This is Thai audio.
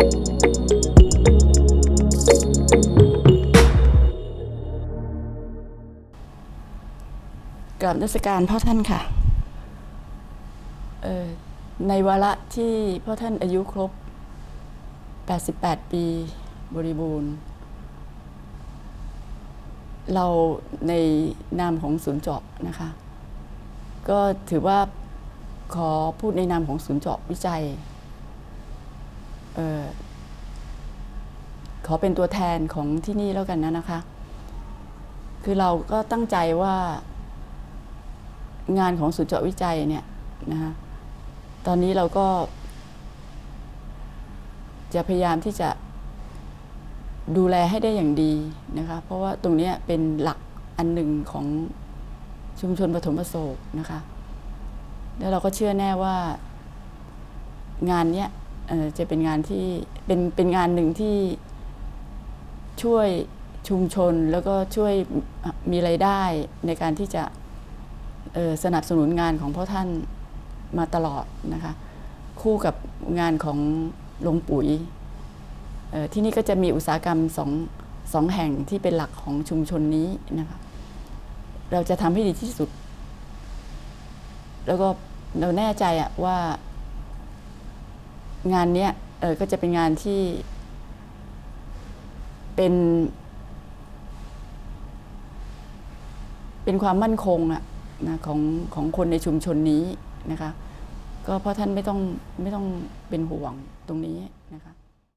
กราบนมัสการพ่อท่านค่ะ ในวาระที่พ่อท่านอายุครบ 88 ปีบริบูรณ์ เราในนามของศูนย์เจาะนะคะ ก็ถือว่าขอพูดในนามของศูนย์เจาะวิจัย ขอเป็นตัวแทนของที่นี่แล้วกันนะนะคะ คือเราก็ตั้งใจว่างานของศูนย์เจาะวิจัยเนี่ยนะคะตอนนี้เราก็ จะพยายามที่จะดูแลให้ได้อย่างดีนะคะ เพราะว่าตรงนี้เป็นหลักอันหนึ่งของชุมชนปฐมประสบนะคะ แล้วเราก็เชื่อแน่ว่างานเนี้ย จะเป็นงานที่เป็นเป็นงานหนึ่งที่ช่วยชุมชนแล้วก็ช่วยมีไรายได้ในการที่จะสนับสนุนงานของพ่อท่านมาตลอดนะคะคู่กับงานของลงปุ๋ยที่นี่ก็จะมีอุตสาหกรรมสองสองแห่งที่เป็นหลักของชุมชนนี้นะคะเราจะทำให้ดีที่สุด แล้วก็เราแน่ใจอะว่า งานเนี้ยเอ่อก็จะเป็นงานที่ เป็น เป็นความมั่นคงอะนะของของคนในชุมชนนี้นะคะ ก็เพราะท่านไม่ต้องไม่ต้องเป็นห่วงตรงนี้นะคะ